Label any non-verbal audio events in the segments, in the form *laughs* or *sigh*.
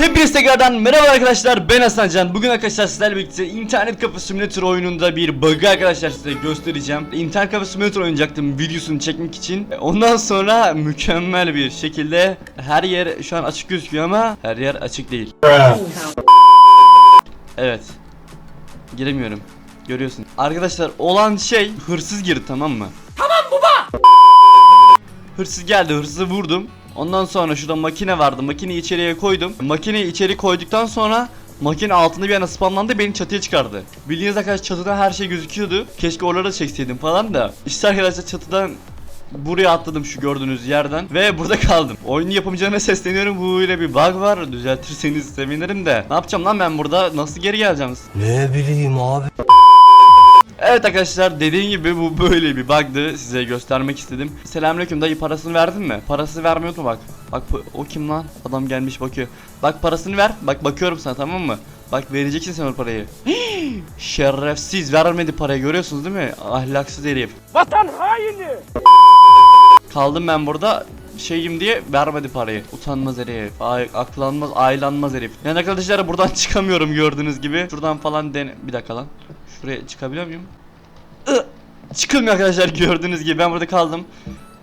Tekrardan merhaba arkadaşlar ben Hasan Can. Bugün arkadaşlar sizlerle birlikte internet kafe simülatör oyununda bir bug'ı arkadaşlar size göstereceğim. İnternet kafe simülatör oynayacaktım videosunu çekmek için. Ondan sonra mükemmel bir şekilde her yer şu an açık gözüküyor ama her yer açık değil. Evet. Giremiyorum. Görüyorsun. Arkadaşlar olan şey hırsız girdi tamam mı? Hırsız geldi hırsızı vurdum. Ondan sonra şurada makine vardı. Makineyi içeriye koydum. Makineyi içeri koyduktan sonra makine altında bir yana spamlandı beni çatıya çıkardı. Bildiğiniz arkadaşlar çatıdan her şey gözüküyordu. Keşke oraları da çekseydim falan da. İşte arkadaşlar çatıdan buraya atladım şu gördüğünüz yerden ve burada kaldım. Oyunu yapımcılarına sesleniyorum. Bu ile bir bug var. Düzeltirseniz sevinirim de. Ne yapacağım lan ben burada? Nasıl geri geleceğim? Ne bileyim abi. Evet arkadaşlar dediğim gibi bu böyle bir bug'dı size göstermek istedim. Selamünaleyküm dayı parasını verdin mi? Parasını vermiyor mu bak? Bak o kim lan? Adam gelmiş bakıyor. Bak parasını ver. Bak bakıyorum sana tamam mı? Bak vereceksin sen o parayı. *gasps* Şerefsiz vermedi parayı görüyorsunuz değil mi? Ahlaksız herif. Vatan haini! Kaldım ben burada şeyim diye vermedi parayı. Utanmaz herif. Ay, aklanmaz, aylanmaz herif. Yani arkadaşlar buradan *laughs* çıkamıyorum gördüğünüz gibi. Şuradan falan den... Bir dakika lan. Şuraya çıkabiliyor muyum? Çıkılmıyor arkadaşlar gördüğünüz gibi ben burada kaldım.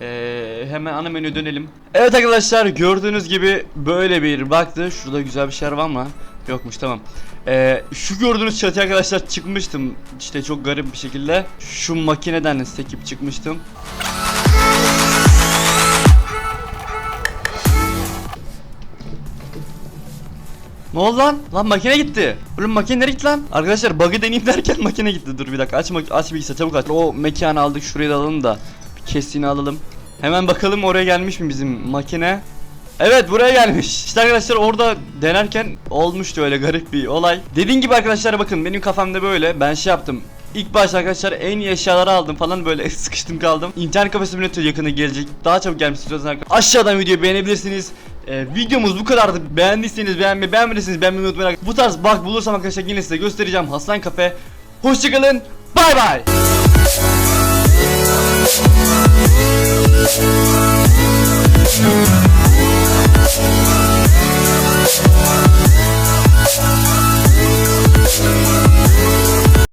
Ee, hemen ana menüye dönelim. Evet arkadaşlar gördüğünüz gibi böyle bir baktı. Şurada güzel bir şeyler var mı? Yokmuş tamam. Ee, şu gördüğünüz çatıya arkadaşlar çıkmıştım. İşte çok garip bir şekilde. Şu makineden sekip çıkmıştım. Ne oldu lan? Lan makine gitti. Oğlum makine nereye gitti lan? Arkadaşlar bug'ı deneyeyim derken *laughs* makine gitti. Dur bir dakika aç aç bilgisayar çabuk aç. O mekanı aldık şurayı da alalım da bir kestiğini alalım. Hemen bakalım oraya gelmiş mi bizim makine? Evet buraya gelmiş. İşte arkadaşlar orada denerken olmuştu öyle garip bir olay. Dediğim gibi arkadaşlar bakın benim kafamda böyle ben şey yaptım. İlk başta arkadaşlar en iyi eşyaları aldım falan böyle *laughs* sıkıştım kaldım. İnternet kafe simülatörü yakında gelecek. Daha çabuk gelmiş istiyorsanız arkadaşlar. Aşağıdan videoyu beğenebilirsiniz. Ee, videomuz bu kadardı. Beğendiyseniz beğenmeyi, beğenmediyseniz beğenmeyi unutmayın. Bu tarz bak bulursam arkadaşlar yine size göstereceğim. Hasan Kafe. Hoşçakalın. Bay bay.